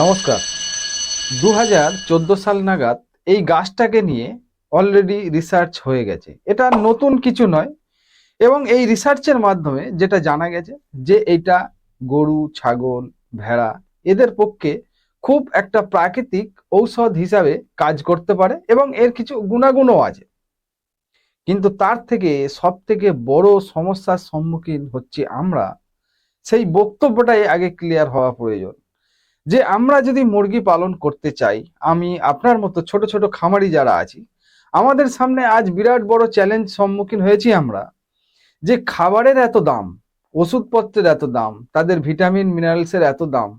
নমস্কার। দু হাজার চোদ্দ সাল নাগাদ এই গাছটাকে নিয়ে অলরেডি রিসার্চ হয়ে গেছে। এটা নতুন কিছু নয় এবং এই রিসার্চের মাধ্যমে যেটা জানা গেছে যে এটা গরু, ছাগল, ভেড়া এদের পক্ষে খুব একটা প্রাকৃতিক ঔষধ হিসাবে কাজ করতে পারে এবং এর কিছু গুণাগুণও আছে। কিন্তু তার থেকে সব থেকে বড় সমস্যার সম্মুখীন হচ্ছে আমরা। সেই বক্তব্যটাই আগে ক্লিয়ার হওয়া প্রয়োজন। যে আমরা যদি মুরগি পালন করতে চাই, আমি আপনার মতো ছোট ছোট খামারি যারা আছি, আমাদের সামনে আজ বিরাট বড় চ্যালেঞ্জ সম্মুখীন হয়েছি আমরা। যে খাবারের এত দাম, ওষুধপত্রের এত দাম, তাদের ভিটামিন মিনারেলসের এত দাম,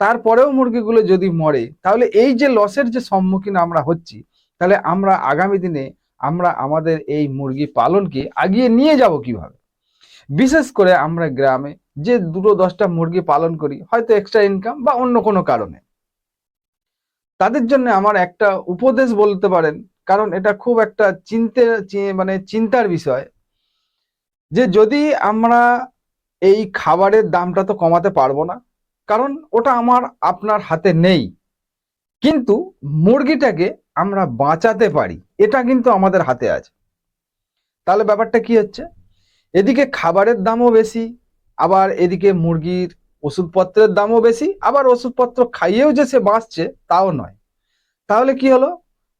তারপরেও মুরগিগুলো যদি মরে, তাহলে এই যে লসের যে সম্মুখীন আমরা হচ্ছি, তাহলে আমরা আগামী দিনে আমরা আমাদের এই মুরগি পালনকে আগিয়ে নিয়ে যাব কীভাবে? বিশেষ করে আমরা গ্রামে যে দুটো দশটা মুরগি পালন করি, হয়তো এক্সট্রা ইনকাম বা অন্য কোনো কারণে। তাদের জন্য আমার একটা উপদেশ বলতে পারেন, কারণ এটা খুব একটা চিন্তে মানে চিন্তার বিষয়, যে যদি আমরা এই খাবারের দামটা তো কমাতে পারব না, কারণ ওটা আমার, আপনার হাতে নেই। কিন্তু মুরগিটাকে আমরা বাঁচাতে পারি, এটা কিন্তু আমাদের হাতে আছে। তাহলে ব্যাপারটা কি হচ্ছে? এদিকে খাবারের দামও বেশি আবার এদিকে মুরগির ওষুধপত্রের দামও বেশি, আবার ওষুধপত্র খাইয়েও যে সে বাঁচছে তাও নয়। তাহলে কি হলো?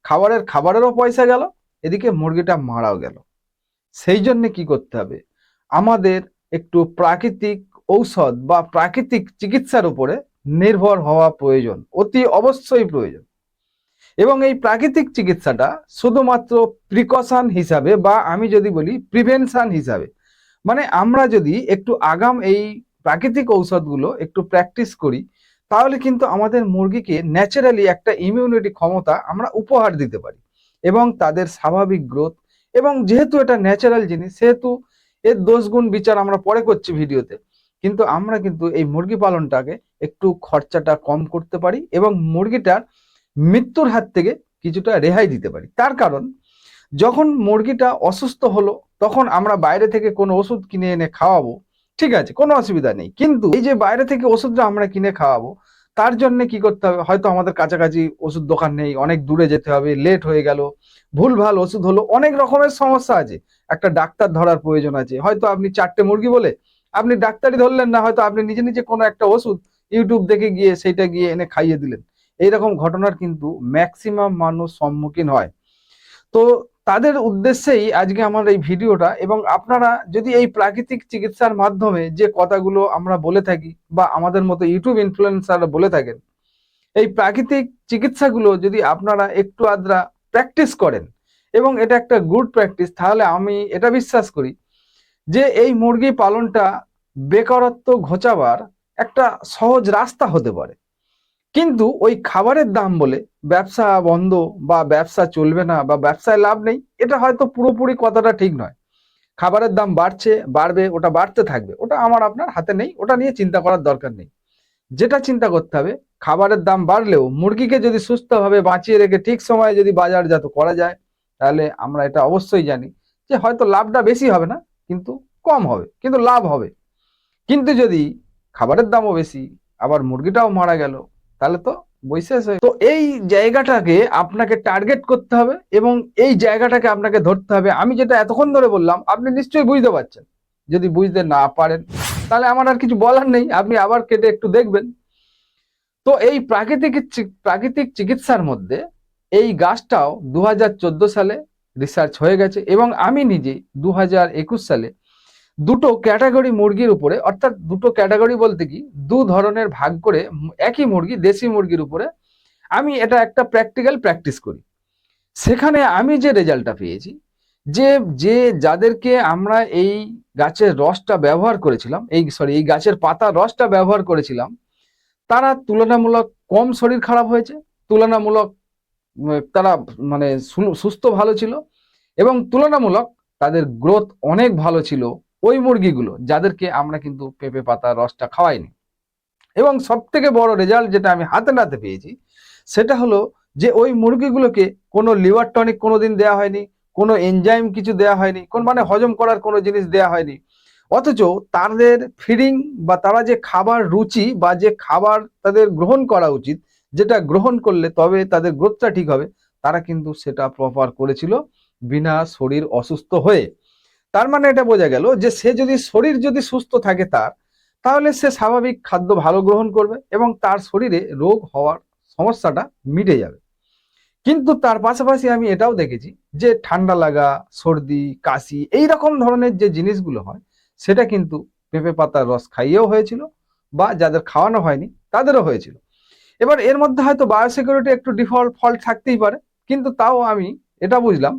খাবারের খাবারেরও পয়সা গেল, এদিকে মুরগিটা মারাও গেল। সেই জন্য কি করতে হবে? আমাদের একটু প্রাকৃতিক ঔষধ বা প্রাকৃতিক চিকিৎসার উপরে নির্ভর হওয়া প্রয়োজন, অতি অবশ্যই প্রয়োজন। এবং এই প্রাকৃতিক চিকিৎসাটা শুধুমাত্র প্রিকশন হিসাবে বা আমি যদি বলি প্রিভেনশন হিসাবে মানে আমরা যদি একটু আগাম এই প্রাকৃতিক ঔষধগুলো একটু প্র্যাকটিস করি, তাহলে কিন্তু আমাদের মুরগিকে ন্যাচারালি একটা ইমিউনিটি ক্ষমতা আমরা উপহার দিতে পারি এবং তাদের স্বাভাবিক গ্রোথ এবং যেহেতু এটা ন্যাচারাল জিনিস, সেহেতু এর দোষগুণ বিচার আমরা পরে করছি ভিডিওতে, কিন্তু আমরা কিন্তু এই মুরগি পালনটাকে একটু খরচাটা কম করতে পারি এবং মুরগিটার মৃত্যুর হাত থেকে কিছুটা রেহাই দিতে পারি। তার কারণ, যখন মুরগিটা অসুস্থ হলো তখন আমরা বাইরে থেকে কোনো ওষুধ কিনে এনে খাওয়াবো। ঠিক আছে, কোনো অসুবিধা নেই। কিন্তু এই যে বাইরে থেকে ওষুধটা আমরা কিনে খাওয়াবো, তার জন্য কি করতে হবে? হয়তো আমাদের কাছাকাছি ওষুধ দোকান নেই, অনেক দূরে যেতে হবে লেট হয়ে গেল, ভুলভাল ওষুধ হলো, অনেক রকমের সমস্যা আছে। একটা ডাক্তার ধরার প্রয়োজন আছে। হয়তো আপনি চারটে মুরগি বলে, আপনি ডাক্তারই ধরলেন না, হয়তো আপনি নিজে নিজে কোনো একটা ওষুধ ইউটিউব দেখে গিয়ে সেইটা গিয়ে এনে খাইয়ে দিলেন। এইরকম ঘটনার কিন্তু ম্যাক্সিমাম মানুষ সম্মুখীন হয়। তো তাদের উদ্দেশ্যেই আজকে আমার এই ভিডিওটা এবং আপনারা যদি এই প্রাকৃতিক চিকিৎসার মাধ্যমে যে কথাগুলো আমরা বলে থাকি বা আমাদের মতো ইউটিউব ইনফ্লুয়েন্সাররা বলে থাকেন, এই প্রাকৃতিক চিকিৎসাগুলো যদি আপনারা একটু আদ্রা প্র্যাকটিস করেন এবং এটা একটা গুড প্র্যাকটিস, তাহলে আমি এটা বিশ্বাস করি যে এই মুরগি পালনটা বেকারত্ব ঘোচাবার একটা সহজ রাস্তা হতে পারে। কিন্তু ওই খাবারের দাম বলে ব্যবসা বন্ধ বা ব্যবসা চলবে না বা ব্যবসায় লাভ নেই, এটা হয়তো পুরোপুরি কথাটা ঠিক নয়। খাবারের দাম বাড়ছে, বাড়বে, ওটা বাড়তে থাকবে, ওটা আমার আপনার হাতে নেই, ওটা নিয়ে চিন্তা করার দরকার নেই। যেটা চিন্তা করতে হবে, খাবারের দাম বাড়লেও মুরগিকে যদি সুস্থভাবে বাঁচিয়ে রেখে ঠিক সময়ে যদি বাজারজাত করা যায়, তাহলে আমরা এটা অবশ্যই জানি যে হয়তো লাভটা বেশি হবে না, কিন্তু কম হবে, কিন্তু লাভ হবে। কিন্তু যদি খাবারের দামও বেশি, আবার মুরগিটাও মারা গেল তাহলে তো বৈশেষ হয়ে তো এই জায়গাটাকে আপনাকে টার্গেট করতে হবে এবং এই জায়গাটাকে আপনাকে ধরতে হবে। আমি যেটা এতক্ষণ ধরে বললাম, আপনি নিশ্চয়ই বুঝতে পারছেন। যদি বুঝতে না পারেন, তাহলে আমার আর কিছু বলার নেই। আপনি আবার কেটে একটু দেখবেন। তো এই প্রাকৃতিক প্রাকৃতিক চিকিৎসার মধ্যে এই গাছটাও দু হাজার চোদ্দ সালে রিসার্চ হয়ে গেছে এবং আমি নিজে দু হাজার একুশ সালে দুটো ক্যাটাগরি মুরগির উপরে, অর্থাৎ দুটো ক্যাটাগরি বলতে কি, দু ধরনের ভাগ করে একই মুরগি, দেশি মুরগির উপরে আমি এটা একটা প্র্যাকটিক্যাল প্র্যাকটিস করি। সেখানে আমি যে রেজাল্টটা পেয়েছি, যে যে যাদেরকে আমরা এই গাছের রসটা ব্যবহার করেছিলাম, এই সরি এই গাছের পাতার রসটা ব্যবহার করেছিলাম, তারা তুলনামূলক কম শরীর খারাপ হয়েছে, তুলনামূলক তারা মানে সুস্থ ভালো ছিল এবং তুলনামূলক তাদের গ্রোথ অনেক ভালো ছিল। ওই মুরগিগুলো, যাদেরকে আমরা কিন্তু পেঁপে পাতার রসটা খাওয়াইনি। এবং সব থেকে বড় রেজাল্ট যেটা আমি হাতে নাতে পেয়েছি, সেটা হলো যে ওই মুরগিগুলোকে কোনো লিভার টনিক কোনো দিন দেওয়া হয়নি, কোনো এনজাইম কিছু দেওয়া হয়নি, কোন মানে হজম করার কোনো জিনিস দেওয়া হয়নি। অথচ তাদের ফিডিং বা তারা যে খাবার রুচি বা যে খাবার তাদের গ্রহণ করা উচিত, যেটা গ্রহণ করলে তবে তাদের গ্রোথটা ঠিক হবে, তারা কিন্তু সেটা প্রপার করেছিল, বিনা শরীর অসুস্থ হয়ে। তার মানে এটা বোঝা গেল যে সে যদি শরীর যদি সুস্থ থাকে তার, তাহলে সে স্বাভাবিক খাদ্য ভালো গ্রহণ করবে এবং তার শরীরে রোগ হওয়ার সমস্যাটা মিটে যাবে। কিন্তু তার পাশাপাশি আমি এটাও দেখেছি যে ঠান্ডা লাগা, সর্দি, কাশি এই রকম ধরনের যে জিনিসগুলো হয়, সেটা কিন্তু পেঁপে পাতার রস খাইয়েও হয়েছিল বা যাদের খাওয়ানো হয়নি তাদেরও হয়েছিল। এবার এর মধ্যে হয়তো বায়োসিকিউরিটি একটু ডিফল্ট ফল্ট থাকতেই পারে, কিন্তু তাও আমি এটা বুঝলাম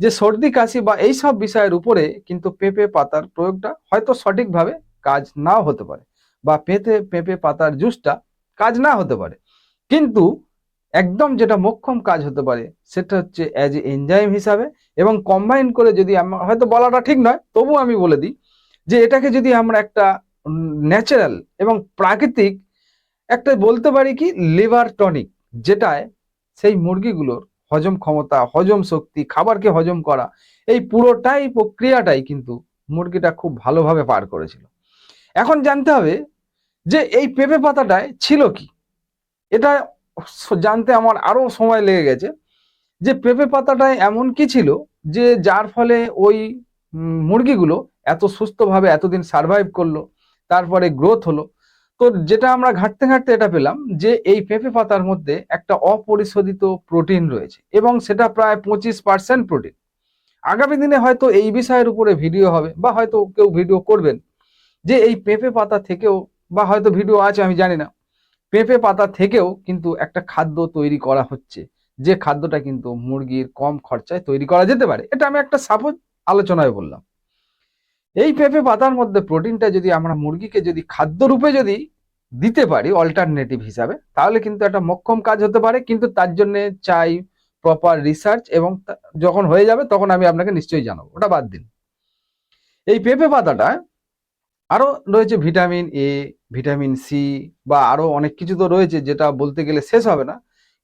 যে সর্দি, কাশি বা এই সব বিষয়ের উপরে কিন্তু পেঁপে পাতার প্রয়োগটা হয়তো সঠিকভাবে কাজ নাও হতে পারে বা পেঁপে পেঁপে পাতার জুসটা কাজ না হতে পারে। কিন্তু একদম যেটা মোক্ষম কাজ হতে পারে সেটা হচ্ছে অ্যাজ এ এনজাইম হিসাবে এবং কম্বাইন করে যদি আমরা হয়তো বলাটা ঠিক নয় তবু আমি বলে দিই যে এটাকে যদি আমরা একটা ন্যাচারাল এবং প্রাকৃতিক একটা বলতে পারি কি লিভার টনিক যেটায় সেই মুরগিগুলোর হজম ক্ষমতা, হজম শক্তি, খাবারকে হজম করা, এই পুরোটাই প্রক্রিয়াটাই কিন্তু মুরগিটা খুব ভালোভাবে পার করেছিল। এখন জানতে হবে যে এই পেঁপে পাতাটায় ছিল কি? এটা জানতে আমার আরও সময় লেগে গেছে যে পেঁপে পাতাটায় এমন কি ছিল যে যার ফলে ওই মুরগিগুলো এত সুস্থভাবে এতদিন সার্ভাইভ করল, তারপরে গ্রোথ হলো তো যেটা আমরা ঘাঁটতে ঘাঁটতে এটা পেলাম যে এই পেঁপে পাতার মধ্যে একটা অপরিশোধিত প্রোটিন রয়েছে এবং সেটা প্রায় পঁচিশ পার্সেন্ট প্রোটিন। আগামী দিনে হয়তো এই বিষয়ের উপরে ভিডিও হবে বা হয়তো কেউ ভিডিও করবেন যে এই পেঁপে পাতা থেকেও বা হয়তো ভিডিও আছে, আমি জানি না। পেঁপে পাতা থেকেও কিন্তু একটা খাদ্য তৈরি করা হচ্ছে, যে খাদ্যটা কিন্তু মুরগির কম খরচায় তৈরি করা যেতে পারে। এটা আমি একটা সাপোজ আলোচনায় বললাম। এই পেঁপে পাতার মধ্যে প্রোটিনটা যদি আমরা মুরগিকে যদি খাদ্য রূপে যদি দিতে পারি অল্টারনেটিভ হিসাবে, তাহলে কিন্তু একটা মক্ষম কাজ হতে পারে। কিন্তু তার জন্য চাই প্রপার রিসার্চ এবং যখন হয়ে যাবে তখন আমি আপনাকে নিশ্চয়ই জানাব। ওটা বাদ দিন। এই পেঁপে পাতাটা আরও রয়েছে ভিটামিন এ ভিটামিন সি বা আরও অনেক কিছু তো রয়েছে যেটা বলতে গেলে শেষ হবে না।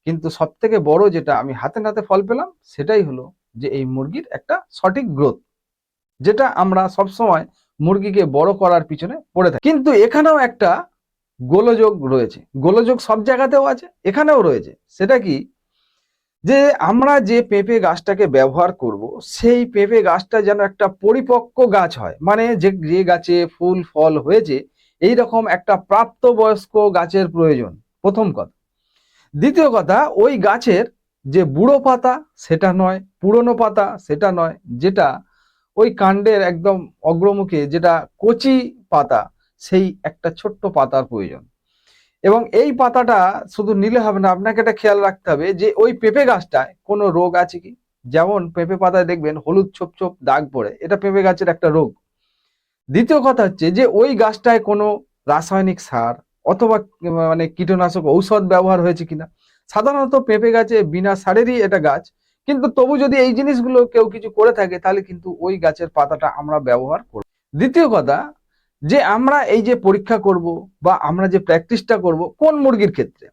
কিন্তু সব থেকে বড় যেটা আমি হাতে নাতে ফল পেলাম সেটাই হলো যে এই মুরগির একটা সঠিক গ্রোথ যেটা আমরা সব সময় মুরগিকে বড় করার পিছনে পড়ে থাকি। কিন্তু এখানেও একটা গোলযোগ রয়েছে। গোলযোগ সব জায়গাতেও আছে, এখানেও রয়েছে। সেটা কি? যে আমরা যে পেঁপে গাছটাকে ব্যবহার করব, সেই পেঁপে গাছটা যেন একটা পরিপক্ক গাছ হয়। মানে যে যে গাছে ফুল, ফল হয়েছে এই রকম একটা প্রাপ্তবয়স্ক গাছের প্রয়োজন। প্রথম কথা। দ্বিতীয় কথা, ওই গাছের যে বুড়ো পাতা, সেটা নয়, পুরনো পাতা, সেটা নয়, যেটা ওই কাণ্ডের একদম অগ্রমুখে যেটা কচি পাতা, সেই একটা ছোট্ট পাতার প্রয়োজন। এবং এই পাতাটা শুধু নিলে হবে না, আপনাকে এটা খেয়াল রাখতে হবে যে ওই পেঁপে গাছটায় কোনো রোগ আছে কি? যেমন পেঁপে পাতায় দেখবেন হলুদ ছোপ ছোপ দাগ পড়ে, এটা পেঁপে গাছের একটা রোগ। দ্বিতীয় কথা হচ্ছে যে ওই গাছটায় কোনো রাসায়নিক সার অথবা মানে কীটনাশক ঔষধ ব্যবহার হয়েছে কিনা? সাধারণত পেঁপে গাছে বিনা সারেরই এটা গাছ কিন্তু তবু যদি এই জিনিসগুলো কেউ কিছু করে থাকে, তাহলে কিন্তু ওই গাছের পাতাটা আমরা ব্যবহার করব। দ্বিতীয় কথা, যে আমরা এই যে পরীক্ষা করব বা আমরা যে প্র্যাকটিসটা করব কোন মুরগির ক্ষেত্রে?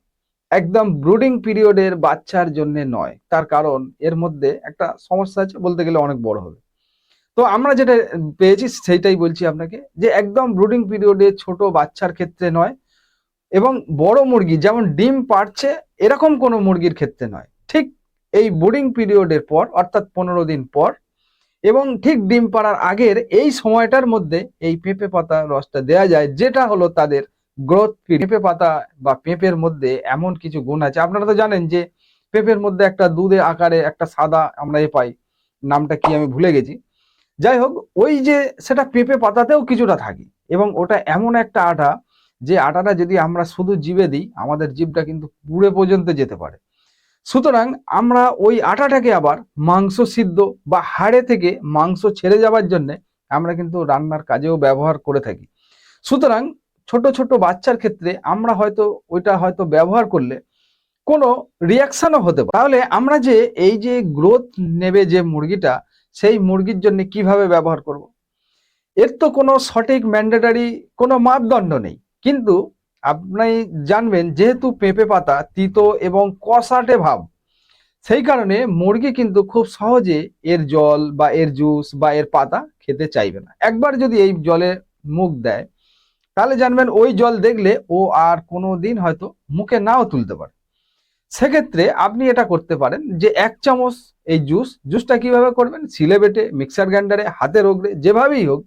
একদম ব্রুডিং পিরিয়ডের বাচ্চার জন্য নয়। তার কারণ এর মধ্যে একটা সমস্যা আছে, বলতে গেলে অনেক বড় হবে। তো আমরা যেটা পেয়েছি সেইটাই বলছি আপনাকে, যে একদম ব্রুডিং পিরিয়ডে ছোট বাচ্চার ক্ষেত্রে নয় এবং বড় মুরগি, যেমন ডিম পাড়ছে, এরকম কোনো মুরগির ক্ষেত্রে নয়। ঠিক এই বোর্ডিং পিরিয়ডের পর, অর্থাৎ পনেরো দিন পর, এবং ঠিক ডিম পাড়ার আগের এই সময়টার মধ্যে এই পেঁপে পাতা রসটা দেয়া যায়, যেটা হলো তাদের গ্রোথ পেঁপে পাতা বা পেঁপের মধ্যে এমন কিছু গুণ আছে। আপনারা তো জানেন যে পেঁপের মধ্যে একটা দুধে আকারে একটা সাদা আমরা এ পাই, নামটা কি আমি ভুলে গেছি। যাই হোক, ওই যে সেটা পেঁপে পাতাতেও কিছুটা থাকে, এবং ওটা এমন একটা আটা যে আটাটা যদি আমরা শুধু জিভে দিই, আমাদের জীবটা কিন্তু পুড়ে পর্যন্ত যেতে পারে। সুতরাং আমরা ওই আটাটাকে আবার মাংস সিদ্ধ বা হাড়ে থেকে মাংস ছেড়ে যাওয়ার জন্য আমরা কিন্তু রান্নার কাজেও ব্যবহার করে থাকি। সুতরাং ছোট ছোট বাচ্চার ক্ষেত্রে আমরা হয়তো ওইটা হয়তো ব্যবহার করলে কোনো রিয়াকশনও হতে পারে। তাহলে আমরা যে এই যে গ্রোথ নেবে যে মুরগিটা, সেই মুরগির জন্য কীভাবে ব্যবহার করব। এর তো কোনো সঠিক ম্যান্ডেটারি কোনো মাপদণ্ড নেই। কিন্তু আপনি জানবেন, যেহেতু পেঁপে পাতা, তিতো এবং কষাটে ভাব, সেই কারণে মুরগি কিন্তু খুব সহজে এর জল বা এর জুস বা এর পাতা খেতে চাইবে না। একবার যদি এই জলে মুখ দেয়, তাহলে জানবেন ওই জল দেখলে ও আর কোনো দিন হয়তো মুখে নাও তুলতে পারে। সেক্ষেত্রে আপনি এটা করতে পারেন যে এক চামচ এই জুস, জুসটা কীভাবে করবেন? সিলে বেটে, মিক্সার গ্রাইন্ডারে, হাতে রোগড়ে, যেভাবেই হোক,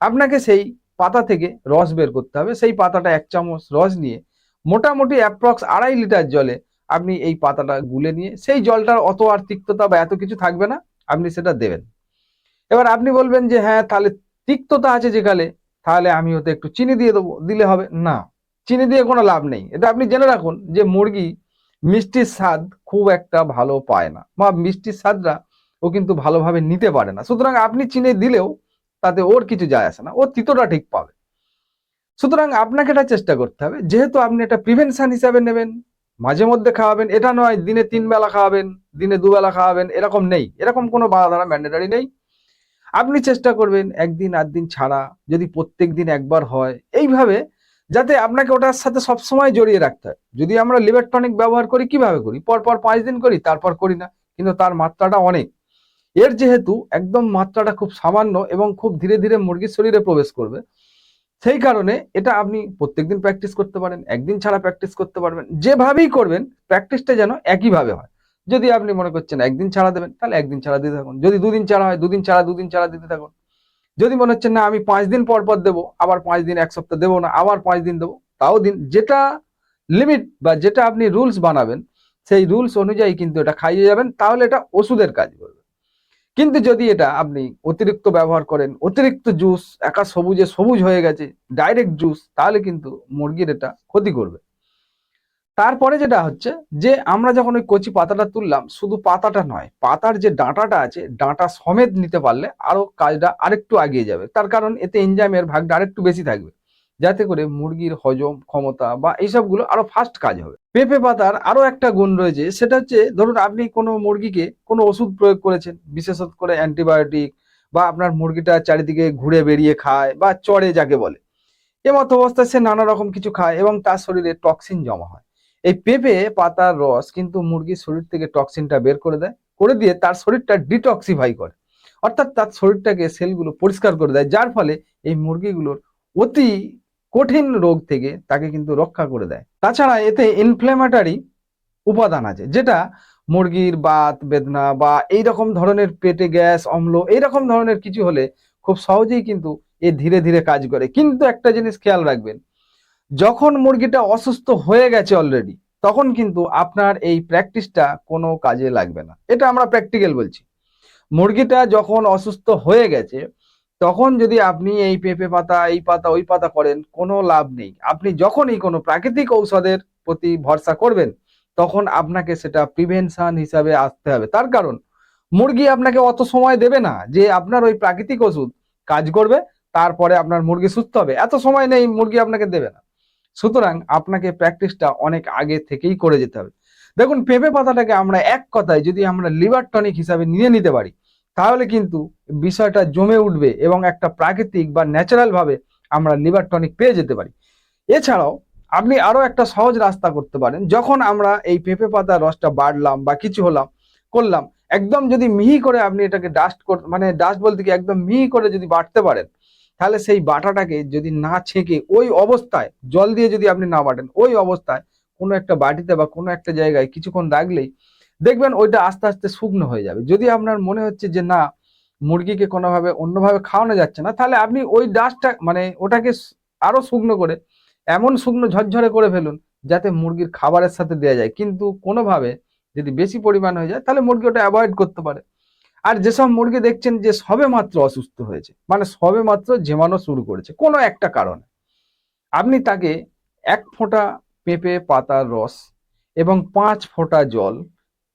আপনাকে সেই পাতা থেকে রস বের করতে হবে। সেই পাতাটা এক চামচ রস নিয়ে মোটামুটি অ্যাপ্রক্স আড়াই লিটার জলে আপনি এই পাতাটা গুলে নিয়ে সেই জলটার অত আর তিক্ততা বা এত কিছু থাকবে না, আপনি সেটা দেবেন। এবার আপনি বলবেন যে হ্যাঁ তাহলে তিক্ততা আছে যেখানে, তাহলে আমি ওতে একটু চিনি দিয়ে দেবো, দিলে হবে। না, চিনি দিয়ে কোনো লাভ নেই। এটা আপনি জেনে রাখুন যে, মুরগি মিষ্টির স্বাদ খুব একটা ভালো পায় না, বা মিষ্টির স্বাদটা ও কিন্তু ভালোভাবে নিতে পারে না। সুতরাং আপনি চিনি দিলেও তাতে ওর কিছু যায় আসে না, ও তিতোটা ঠিক পাবে। সুতরাং আপনাকে এটা চেষ্টা করতে হবে, যেহেতু আপনি এটা প্রিভেনশন হিসাবে নেবেন, মাঝে মধ্যে খাওয়াবেন, এটা নয়, দিনে তিন বেলা খাওয়াবেন, দিনে দুবেলা খাওয়াবেন, এরকম নেই, এরকম কোনো বাধা ম্যান্ডেটারি নেই। আপনি চেষ্টা করবেন একদিন আধ দিন ছাড়া, যদি প্রত্যেক দিন একবার হয়, এইভাবে যাতে আপনাকে ওটার সাথে সবসময় জড়িয়ে রাখতে হয়। যদি আমরা লিভার টনিক ব্যবহার করি, কীভাবে করি? পরপর পাঁচ দিন করি, তারপর করি না, কিন্তু তার মাত্রাটা অনেক। এর যেহেতু একদম মাত্রাটা খুব সামান্য এবং খুব ধীরে ধীরে মুরগির শরীরে প্রবেশ করবে, সেই কারণে এটা আপনি প্রত্যেকদিন প্র্যাকটিস করতে পারেন, একদিন ছাড়া প্র্যাকটিস করতে পারবেন, যেভাবেই করবেন প্র্যাকটিসটা যেন একইভাবে হয়। যদি আপনি মনে করছেন একদিন ছাড়া দেবেন, তাহলে একদিন ছাড়া দিতে থাকুন, যদি দুদিন ছাড়া হয় দুদিন ছাড়া দুদিন ছাড়া দিতে থাকুন। যদি মনে হচ্ছে না আমি পাঁচ দিন পর পর দেবো, আবার পাঁচ দিন, এক সপ্তাহ দেবো না, আবার পাঁচ দিন দেবো, তাও দিন, যেটা লিমিট বা যেটা আপনি রুলস বানাবেন, সেই রুলস অনুযায়ী কিন্তু এটা খাইয়ে যাবেন, তাহলে এটা ওষুধের কাজ করবে। কিন্তু যদি এটা আপনি অতিরিক্ত ব্যবহার করেন, অতিরিক্ত জুস একা সবুজে সবুজ হয়ে গেছে ডাইরেক্ট জুস তাহলে কিন্তু মুরগির এটা ক্ষতি করবে। তারপরে যেটা হচ্ছে যে আমরা যখন ওই কচি পাতাটা তুললাম, শুধু পাতাটা নয়, পাতার যে ডাঁটাটা আছে, ডাঁটা সমেত নিতে পারলে আরও কাজটা আরেকটু এগিয়ে যাবে। তার কারণ এতে এনজাইমের ভাগটা আরেকটু বেশি থাকবে। যাতে করে মুরগির হজম ক্ষমতা বা এইসবগুলো আরও ফাস্ট কাজ হবে। পেঁপে পাতার আরও একটা গুণ রয়েছে, সেটা হচ্ছে ধরুন আপনি কোনো মুরগিকে কোনো ওষুধ প্রয়োগ করেছেন, বিশেষত করে অ্যান্টিবায়োটিক বা আপনার মুরগিটা চারিদিকে ঘুরে বেরিয়ে খায় বা চড়ে যাকে বলে এমত অবস্থায় সে নানা রকম কিছু খায় এবং তার শরীরে টক্সিন জমা হয়। এই পেঁপে পাতার রস কিন্তু মুরগির শরীর থেকে টক্সিনটা বের করে দেয়, করে দিয়ে তার শরীরটা ডিটক্সিফাই করে। অর্থাৎ তার শরীরটাকে সেলগুলো পরিষ্কার করে দেয়, যার ফলে এই মুরগিগুলোর অতি কঠিন রোগ থেকে তাকে কিন্তু রক্ষা করে দেয়। তাছাড়া এতে ইনফ্লেমেটারি উপাদান আছে, যেটা মুরগির বাত, বেদনা বা এই রকম ধরনের পেটে গ্যাস, অম্ল এই রকম ধরনের কিছু হলে খুব সহজেই কিন্তু এ ধীরে ধীরে কাজ করে। কিন্তু একটা জিনিস খেয়াল রাখবেন, যখন মুরগিটা অসুস্থ হয়ে গেছে অলরেডি তখন কিন্তু আপনার এই প্র্যাকটিসটা কোনো কাজে লাগবে না। এটা আমরা প্র্যাকটিক্যাল বলছি। মুরগিটা যখন অসুস্থ হয়ে গেছে তখন যদি আপনি এই পেঁপে পাতা, এই পাতা, ওই পাতা করেন, কোনো লাভ নেই। আপনি যখনই কোনো প্রাকৃতিক ঔষধের প্রতি ভরসা করবেন, তখন আপনাকে সেটা প্রিভেনশন হিসাবে আসতে হবে। তার কারণ, মুরগি আপনাকে অত সময় দেবে না যে আপনার ওই প্রাকৃতিক ওষুধ কাজ করবে, তারপরে আপনার মুরগি সুস্থ হবে। এত সময় নেই, মুরগি আপনাকে দেবে না। সুতরাং আপনাকে প্র্যাকটিসটা অনেক আগে থেকেই করে যেতে হবে। দেখুন, পেঁপে পাতাটাকে আমরা এক কথায় যদি আমরা লিভার টনিক হিসাবে নিয়ে নিতে পারি, তাহলে কিন্তু বিষয়টা জমে উঠবে এবং একটা প্রাকৃতিক বা ন্যাচারাল ভাবে আমরা লিভার টনিক পেয়ে যেতে পারি। এছাড়াও আপনি আরও একটা সহজ রাস্তা করতে পারেন। যখন আমরা এই পেঁপে পাতার রসটা বাড়লাম বা কিছু হলাম, করলাম, একদম যদি মিহি করে আপনি এটাকে ডাস্ট মানে ডাস্ট বলতে কি একদম মিহি করে যদি বাটতে পারেন, তাহলে সেই বাটাটাকে যদি না ছেঁকে ওই অবস্থায়, জল দিয়ে যদি আপনি না বাটেন, ওই অবস্থায় কোনো একটা বাটিতে বা কোনো একটা জায়গায় কিছুক্ষণ রাখলেই দেখবেন ওইটা আস্তে আস্তে শুকনো হয়ে যাবে। যদি আপনার মনে হচ্ছে যে না মুরগিকে কোনোভাবে অন্যভাবে খাওয়ানো যাচ্ছে না, তাহলে আপনি ওই ডাস্টটা মানে ওটাকে আরও শুকনো করে, এমন শুকনো ঝরঝরে করে ফেলুন, যাতে মুরগির খাবারের সাথে দেওয়া যায়। কিন্তু কোনোভাবে যদি বেশি পরিমাণ হয়ে যায়, তাহলে মুরগি ওটা অ্যাভয়েড করতে পারে। আর যেসব মুরগি দেখছেন যে সবে মাত্র অসুস্থ হয়েছে মানে সবে মাত্র জেমানো শুরু করেছে, কোনো একটা কারণে, আপনি তাকে এক ফোঁটা পেঁপে পাতার রস এবং পাঁচ ফোঁটা জল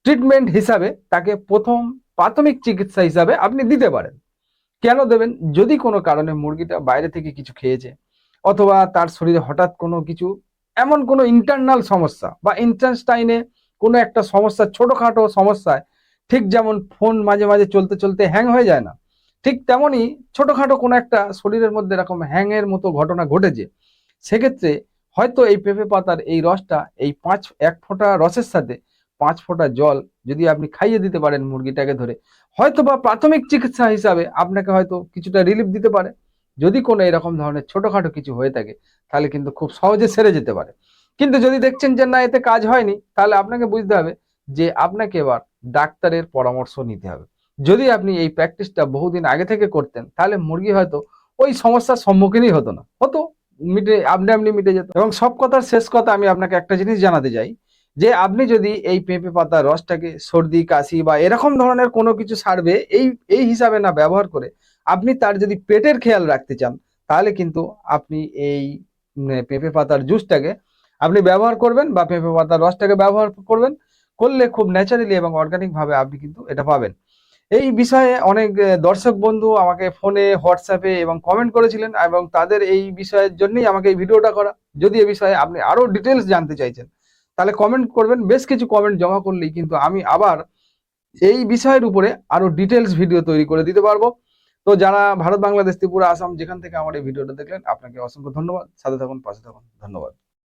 ট্রিটমেন্ট হিসাবে তাকে প্রথম প্রাথমিক চিকিৎসা হিসাবে আপনি দিতে পারেন। কেন দেবেন? যদি কোনো কারণে মুরগিটা বাইরে থেকে কিছু খেয়েছে, অথবা তার শরীরে হঠাৎ কোনো কিছু, এমন কোনো ইন্টারনাল সমস্যা বা ইন্টারস্টাইনে কোনো একটা সমস্যা, ছোটোখাটো সমস্যায় ঠিক যেমন ফোন মাঝে মাঝে চলতে চলতে হ্যাং হয়ে যায় না, ঠিক তেমনই ছোটোখাটো কোনো একটা শরীরের মধ্যে এরকম হ্যাংয়ের মতো ঘটনা ঘটেছে, সেক্ষেত্রে হয়তো এই পেঁপে পাতার এই রসটা এই পাঁচ এক ফোঁটা রসের সাথে পাঁচ ফোঁটা জল যদি আপনি খাইয়ে দিতে পারেন মুরগিটাকে ধরে হয়তো বা প্রাথমিক চিকিৎসা হিসাবে আপনাকে হয়তো কিছুটা রিলিফ দিতে পারে। যদি কোনো এরকম ধরনের ছোটখাটো কিছু হয়ে থাকে, তাহলে কিন্তু খুব সহজে সেরে যেতে পারে। কিন্তু যদি দেখছেন যে না, এতে কাজ হয়নি, তাহলে আপনাকে বুঝতে হবে যে আপনাকে এবার ডাক্তারের পরামর্শ নিতে হবে। যদি আপনি এই প্র্যাকটিসটা বহুদিন আগে থেকে করতেন, তাহলে মুরগি হয়তো ওই সমস্যার সম্মুখীনই হতো না। হতো, মিটে, আপনি আপনি মিটে যেত। এবং সব কথার শেষ কথা আমি আপনাকে একটা জিনিস জানাতে চাই। যে আপনি যদি এই পেঁপে পাতার রসটাকে সর্দি, কাশি বা এরকম ধরনের কোনো কিছু সারবে, এই এই হিসাবে না ব্যবহার করে আপনি তার যদি পেটের খেয়াল রাখতে চান, তাহলে কিন্তু আপনি এই পেঁপে পাতার জুসটাকে আপনি ব্যবহার করবেন বা পেঁপে পাতার রসটাকে ব্যবহার করবেন। করলে খুব ন্যাচারালি এবং অর্গানিক ভাবে আপনি কিন্তু এটা পাবেন। এই বিষয়ে অনেক দর্শক বন্ধু আমাকে ফোনে, হোয়াটসঅ্যাপে এবং কমেন্ট করেছিলেন এবং তাদের এই বিষয়ের জন্যই আমাকে এই ভিডিওটা করা। যদি এই বিষয়ে আপনি আরও ডিটেলস জানতে চাইছেন তাহলে কমেন্ট করবেন, বেশ কিছু কমেন্ট জমা করলেই কিন্তু আমি আবার এই বিষয়ের উপরে আরও ডিটেলস ভিডিও তৈরি করে দিতে পারব। তো যারা ভারত, বাংলাদেশ, ত্রিপুরা, আসাম যেখান থেকে আমার এই ভিডিওটা দেখলেন, আপনাকে অসংখ্য ধন্যবাদ। সাথে থাকুন, পাশে থাকুন, ধন্যবাদ।